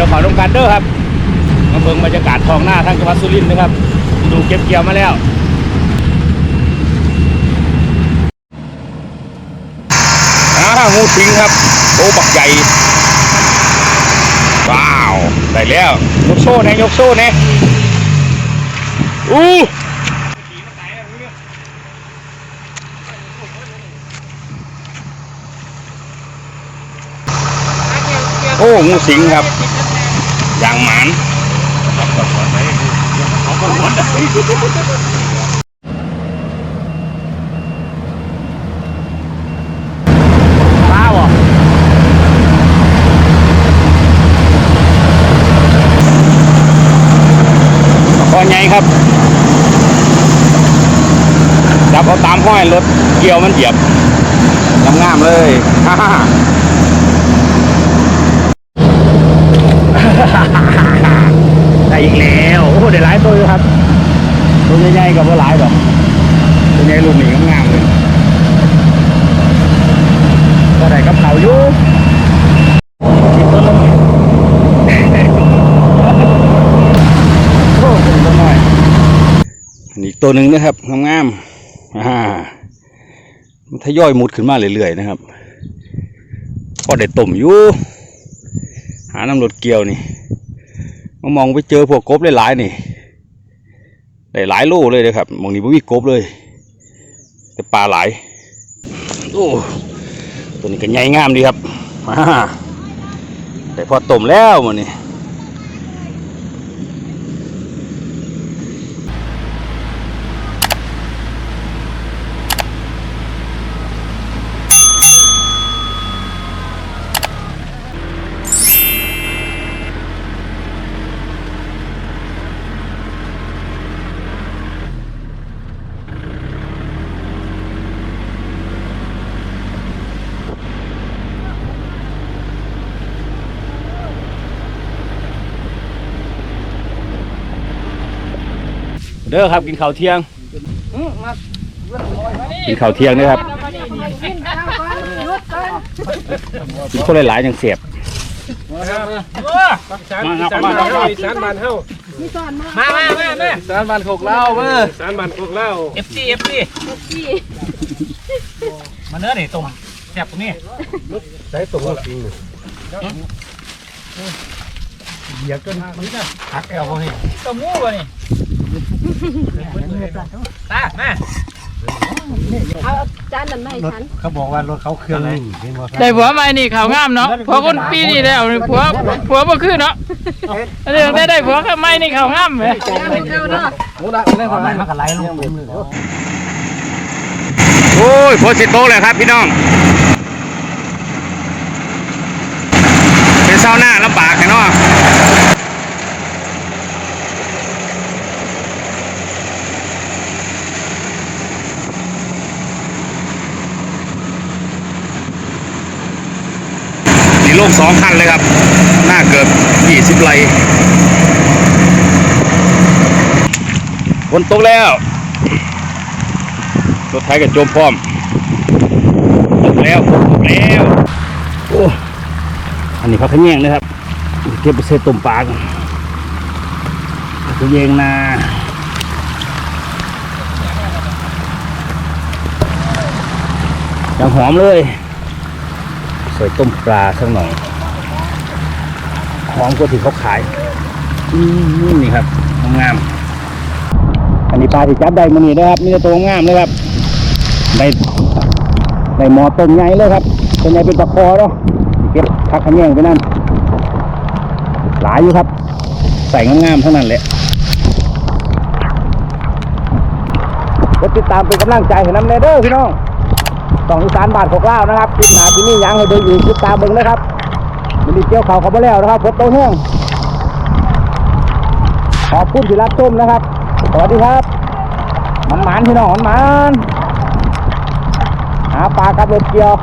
กี่ยวขอลงกันเด้อครับมาเบิ่งบรรยากาศทองหน้าทางจังหวัดสุรินทร์นะครับ ดูเก็บเกี่ยวมาแล้วอ่างูสิงครับโอ้บักใหญ่ว้าวได้แล้วยกโซ่แน่ยกโซ่แน่อู้โอ้งูสิงครับ อย่างหมานป้าบ่คอใหญ่ครับ จับเอาตามห้อยรถเกี่ยวมันเหยียบงามๆเลยฮ่าฮ่าได้อีกแล้ว โอ้โหได้หลายตัวอยู่ครับ ตัวใหญ่ๆ กับว่าหลายดอกตัวใหญ่รุ่นนี้งามๆเลยก็ได้กับเขาอยู่กินต้นลงโอ้กินต้นหน่อยอันนี้อีกตัวหนึ่งนะครับงามๆอ่ามันทยอยมุดขึ้นมาเรื่อยๆนะครับก็ได้ต้มอยู่หาน้ำรดเกี่ยวนี่มามองไปเจอพวกกบหลายๆนี่ ได้หลายโลเลยนะครับมองนี้ไม่มีกบเลย แต่ปลาหลายโอ้ตัวนี้ก็ใหญ่งามดีครับมาแต่พอต้มแล้วมันนี่ เด้อครับกินข้าวเที่ยงกินข้าวเที่ยงนะครับกินคนหลายๆอย่างเสียบมาครับมาสารบันเฮามามามามาสารบันโคกเล่าเมื่อสารบันโคกเล่าเอฟซีเอฟซีมาเนื้อนี่ตุ่มแซ่บตรงนี้ใช้ตัวจริงหักแอลเขาให้ตัวงูวะนี่ ตามาเอาจานนั้นมาให้ฉันเขาบอกว่ารถเขาเครื่องนิ่งเห็นบ่ได้ผัวใหม่นี่เขาวงามเนาะผัวคนปีนี้แล้วนี่ผัวผัวบ่คือเนาะอันนี้ได้ได้ผัวข้าใหม่นี่เขาวงามเว้ยโอ้ได้ได้ความหมายมันก็ไหลลงผมเลยโอ้ยโพสิโตเลยครับพี่น้อง เป็นเศร้าหน้าลำบากกันเนาะนี่ ลงสองคันเลยครับ หน้าเกือบยี่สิบไร่ฝนตกแล้ว รถไถกับโจมพร้อมตกแล้วตกแล้วโอ้อันนี้พักขแยงนะครับ เก็บไปเศษต้มปลากขแยงนาอย่างหอมเลย ใส่ต้มปลาสักหน่อยหอมกว่าที่เขาขายอืมนี่ครับงามๆอันนี้ปลาที่จับได้มานี่นะครับมีต่ตัวงามเลยครับในในหมอต้มใหญ่เลยครับตัวใหญ่เป็นตะคอเนาะเก็บพักขะแยงไปนั่นหลายอยู่ครับ ใส่งามๆเท่านั้นแหละกดติดตามเป็นกำลังใจให้น้ำเนเด้อพี่น้อง สองอีสานบาทหกเล่านะครับคลิปหนาที่นี่ยังให้ดูอยู่ติดตาเบิ้งนะครับมันดีเกี่ยวเขาเขาไปแล้วนะครับพดโตแห้งขอบคุณที่รับชมนะครับ สวัสดีครับมันหมานพี่น้องมันหมานหาปลากับรถเกี่ยว